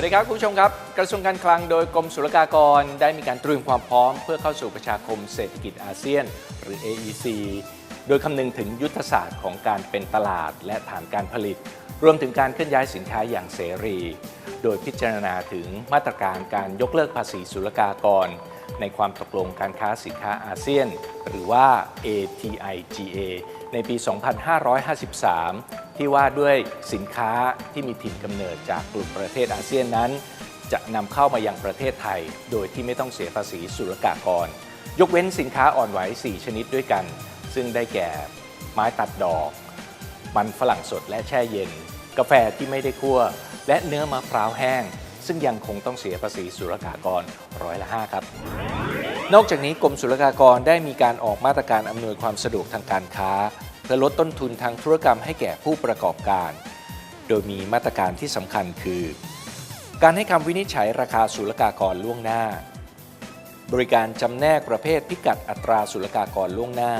วัสดีครับคุณผู้ชมครับ กระทรวงการคลังโดยกรมศุลกากรได้มีการเตรียมความพร้อม เพื่อเข้าสู่ประชาคมเศรษฐกิจอาเซียน หรือ AEC โดยคำนึงถึงยุทธศาสตร์ของการเป็นตลาดและฐานการผลิต รวมถึงการเคลื่อนย้ายสินค้าอย่างเสรี โดยพิจารณาถึงมาตรการการยกเลิกภาษีศุลกากร ในความตกลงการค้าสินค้าอาเซียน หรือว่า ATIGA ในปี 2553 ที่ว่าด้วยสินค้าที่มีถิ่นกำเนิดจากกลุ่มประเทศอาเซียนนั้น จะนำเข้ามายังประเทศไทย โดยที่ไม่ต้องเสียภาษีศุลกากร ยกเว้นสินค้าอ่อนไหว 4 ชนิดด้วยกัน ซึ่งได้แก่ไม้ตัดดอก มันฝรั่งสดและแช่เย็น กาแฟที่ไม่ได้คั่ว และเนื้อมะพร้าวแห้งซึ่งยังคงต้องเสียภาษีศุลกากรร้อยละ5ครับ นอกจากนี้กรมศุลกากรได้มีการออกมาตรการอำนวยความสะดวกทางการค้า เพื่อลดต้นทุนทางธุรกรรมให้แก่ผู้ประกอบการ โดยมีมาตรการที่สำคัญคือ การให้คำวินิจฉัยราคาศุลกากรล่วงหน้า บริการจำแนกประเภทพิกัดอัตราศุลกากรล่วงหน้า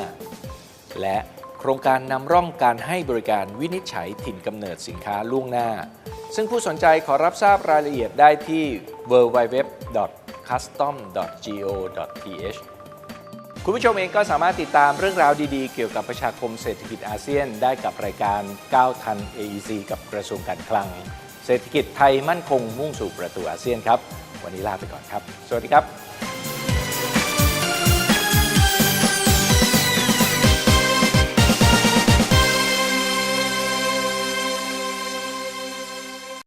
และโครงการนำร่องการให้บริการวินิจฉัยถิ่นกำเนิดสินค้าล่วงหน้า ซึ่งผู้สนใจขอรับทราบรายละเอียดได้ที่ custom.go.th คุณผู้ชมเองก็สามารถติดตามเรื่องราวดีๆ เกี่ยวกับประชาคมเศรษฐกิจอาเซียน ได้กับรายการ9ทัน AEC กับกระทรวงการคลัง เศรษฐกิจไทยมั่นคงมุ่งสู่ประตูอาเซียนครับ วันนี้ลาไปก่อนครับ สวัสดีครับ